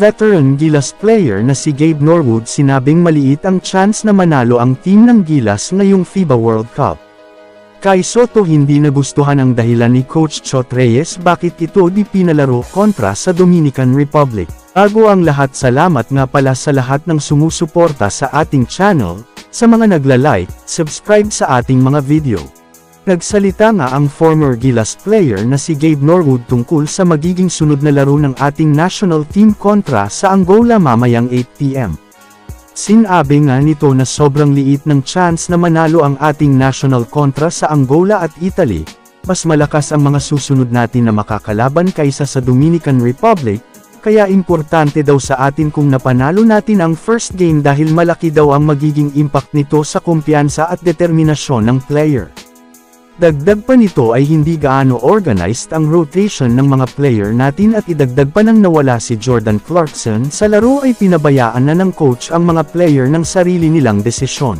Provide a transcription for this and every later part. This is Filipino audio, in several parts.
Veteran Gilas player na si Gabe Norwood sinabing maliit ang chance na manalo ang team ng Gilas ngayong FIBA World Cup. Kay Soto hindi nagustuhan ang dahilan ni Coach Chot Reyes bakit ito di pinalaro kontra sa Dominican Republic. Bago ang lahat salamat nga pala sa lahat ng sumusuporta sa ating channel, sa mga nagla-like, subscribe sa ating mga video. Nagsalita nga ang former Gilas player na si Gabe Norwood tungkol sa magiging sunod na laro ng ating national team kontra sa Angola mamayang 8pm. Sinabi nga nito na sobrang liit ng chance na manalo ang ating national kontra sa Angola at Italy, mas malakas ang mga susunod natin na makakalaban kaysa sa Dominican Republic, kaya importante daw sa atin kung napanalo natin ang first game dahil malaki daw ang magiging impact nito sa kumpiyansa at determinasyon ng player. Dagdag pa nito ay hindi gaano organized ang rotation ng mga player natin at idagdag pa nang nawala si Jordan Clarkson sa laro ay pinabayaan na ng coach ang mga player ng sarili nilang desisyon.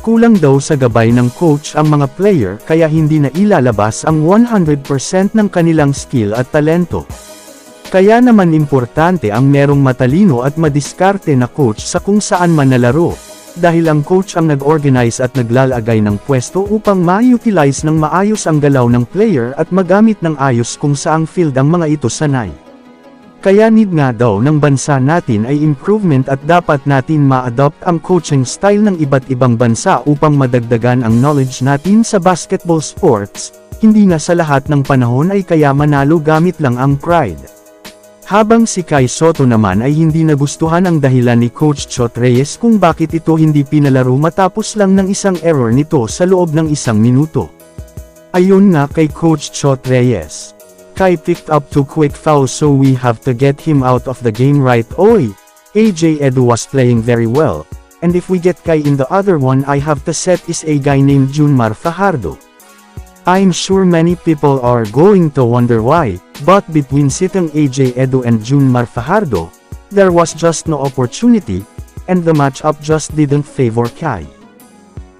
Kulang daw sa gabay ng coach ang mga player kaya hindi na ilalabas ang 100% ng kanilang skill at talento. Kaya naman importante ang merong matalino at madiskarte na coach sa kung saan man nalaro, dahil ang coach ang nag-organize at naglalagay ng pwesto upang ma-utilize ng maayos ang galaw ng player at magamit ng ayos kung saang field ang mga ito sanay. Kaya need nga daw ng bansa natin ay improvement at dapat natin ma-adopt ang coaching style ng iba't ibang bansa upang madagdagan ang knowledge natin sa basketball sports, hindi na sa lahat ng panahon ay kaya manalo gamit lang ang pride. Habang si Kai Soto naman ay hindi nagustuhan ang dahilan ni Coach Chot Reyes kung bakit ito hindi pinalaro matapos lang ng isang error nito sa loob ng isang minuto. Ayon nga kay Coach Chot Reyes. Kai picked up two quick fouls so we have to get him out of the game right Oy! AJ Edu was playing very well, and if we get Kai in the other one I have to set is a guy named Junmar Fajardo. I'm sure many people are going to wonder why, but between Sitang AJ Edu and Junmar Fajardo, there was just no opportunity, and the matchup just didn't favor Kai.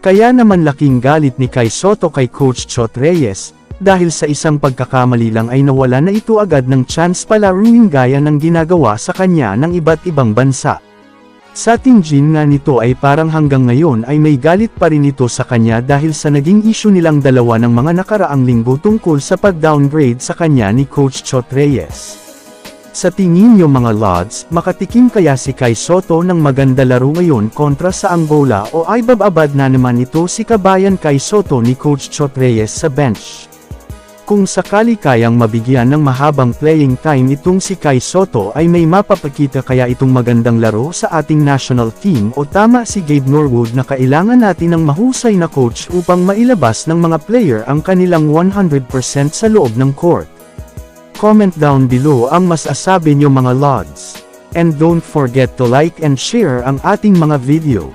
Kaya naman laking galit ni Kai Soto kay Coach Chot Reyes, dahil sa isang pagkakamali lang ay nawala na ito agad ng chance palaruin gaya ng ginagawa sa kanya ng iba't ibang bansa. Sa tingin nga nito ay parang hanggang ngayon ay may galit pa rin ito sa kanya dahil sa naging issue nilang dalawa ng mga nakaraang linggo tungkol sa pag-downgrade sa kanya ni Coach Chot Reyes. Sa tingin nyo mga Lods, makatikim kaya si Kai Soto ng maganda laro ngayon kontra sa Angola o ay bababad na naman ito si kabayan Kai Soto ni Coach Chot Reyes sa bench? Kung sakali kayang mabigyan ng mahabang playing time itong si Kai Soto ay may mapapakita kaya itong magandang laro sa ating national team o tama si Gabe Norwood na kailangan natin ng mahusay na coach upang mailabas ng mga player ang kanilang 100% sa loob ng court. Comment down below ang masasabi nyo mga lods. And don't forget to like and share ang ating mga video.